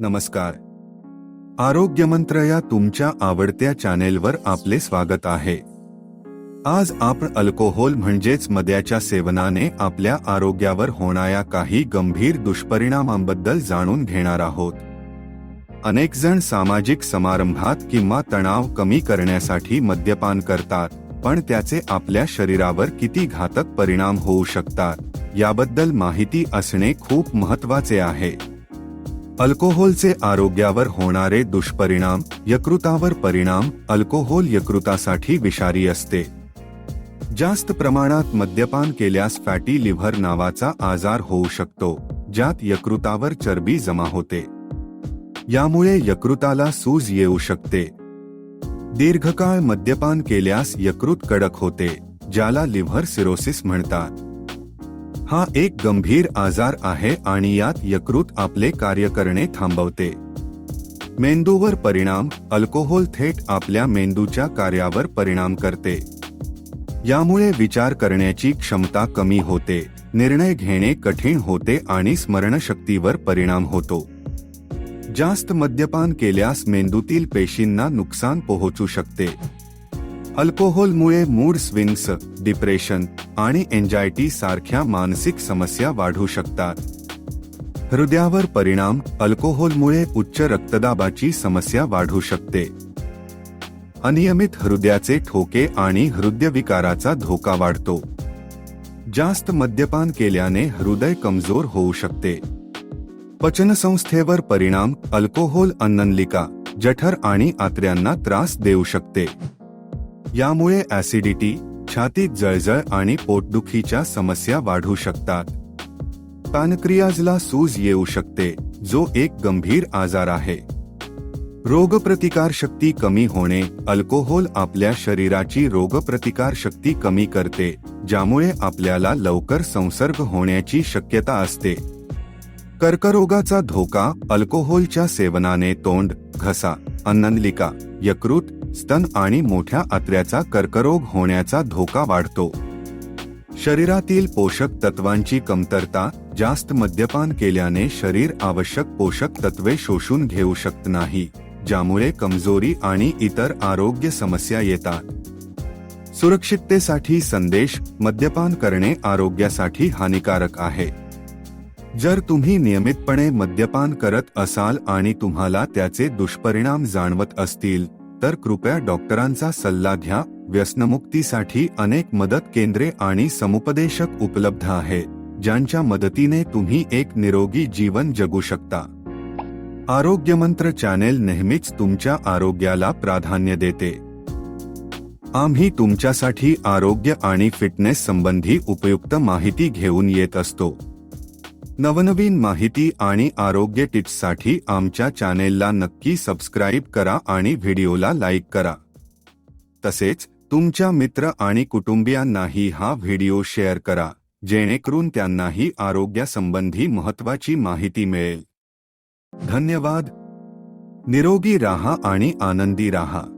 नमस्कार. आरोग्यमंत्र या तुमच्या आवडत्या चॅनेलवर आपले स्वागत आहे. आज आपण अल्कोहोल म्हणजेच मद्याच्या सेवनाने आपल्या आरोग्यावर होणाऱ्या काही गंभीर दुष्परिणामांबद्दल जाणून घेणार आहोत. अनेकजण सामाजिक समारंभात किंवा तणाव कमी करण्यासाठी मद्यपान करतात पण त्याचे आपल्या शरीरावर किती घातक परिणाम होऊ शकतात याबद्दल माहिती असणे खूप महत्त्वाचे आहे. अल्कोहोलचे आरोग्यावर होणारे दुष्परिणाम यकृतावर परिणाम अल्कोहोल यकृतासाठी विषारी असते. जास्त प्रमाणात मद्यपान केल्यास फॅटी लिव्हर नावाचा आजार होऊ शकतो ज्यात यकृतावर चरबी जमा होते. यामुळे यकृताला सूज येऊ शकते. दीर्घकाळ मद्यपान केल्यास यकृत कडक होते ज्याला लिव्हर सिरोसिस म्हणतात. हा एक गंभीर आजार आहे आणि यात यकृत आपले कार्य करणे थांबवते. मेंदूवर परिणाम अल्कोहोल थेट आपल्या मेंदूच्या कार्यावर परिणाम करते. यामुळे विचार करण्याची क्षमता कमी होते निर्णय घेणे कठीण होते आणि स्मरणशक्तीवर परिणाम होतो. जास्त मद्यपान केल्यास मेंदूतील पेशींना नुकसान पोहोचू शकते. अल्कोहोलमुळे मूड स्विंग्स डिप्रेशन आणि एन्झायटी सारख्या मानसिक समस्या वाढू शकतात. हृदयावर परिणाम अल्कोहोलमुळे उच्च रक्तदाबाची समस्या वाढू शकते. अनियमित हृदयाचे ठोके आणि हृदयविकाराचा धोका वाढतो. जास्त मद्यपान केल्याने हृदय कमजोर होऊ शकते. पचनसंस्थेवर परिणाम अल्कोहोल अन्ननलिका जठर आणि आत्र्यांना त्रास देऊ शकते. यामुळे ऍसिडिटी छातीत जळजळ आणि पोटदुखीच्या समस्या वाढू शकतात. पॅनक्रियाजला सूज येऊ शकते जो एक गंभीर आजार आहे. रोगप्रतिकार शक्ती कमी होणे अल्कोहोल आपल्या शरीराची रोगप्रतिकार शक्ती कमी करते ज्यामुळे आपल्याला लवकर संसर्ग होण्याची शक्यता असते. कर्करोगाचा धोका अल्कोहोलच्या सेवनाने तोंड घसा अन्ननलिका यकृत स्तन आणि मोठ्या आत्र्याचा कर्करोग होण्याचा धोका वाढतो. शरीरातील पोषक तत्वांची कमतरता जास्त मद्यपान केल्याने शरीर आवश्यक पोषक तत्वे शोषून घेऊ शकत नाही ज्यामुळे कमजोरी आणि इतर आरोग्य समस्या येतात. सुरक्षिततेसाठी संदेश मद्यपान करणे आरोग्यासाठी हानिकारक आहे. जर तुम्ही नियमितपणे मद्यपान करत असाल आणि तुम्हाला त्याचे दुष्परिणाम जाणवत असतील तर कृपया डॉक्टरांचा सल्ला घ्या. व्यसनमुक्तीसाठी अनेक मदत केंद्रे आणि समुपदेशक उपलब्ध आहेत ज्यांच्या मदतीने तुम्ही एक निरोगी जीवन जगू शकता. आरोग्यमंत्र चॅनेल नेहमीच तुमच्या आरोग्याला प्राधान्य देते. आम्ही तुमच्यासाठी आरोग्य आणि फिटनेस संबंधी उपयुक्त माहिती घेऊन येत असतो. नवनवीन माहिती आणि आरोग्य टिप्ससाठी आमच्या चॅनेलला नक्की सबस्क्राईब करा आणि व्हिडिओला लाईक करा. तसेच तुमच्या मित्र आणि कुटुंबियांनाही हा व्हिडिओ शेअर करा जेणेकरून त्यांनाही आरोग्यासंबंधी महत्वाची माहिती मिळेल. धन्यवाद. निरोगी राहा आणि आनंदी राहा.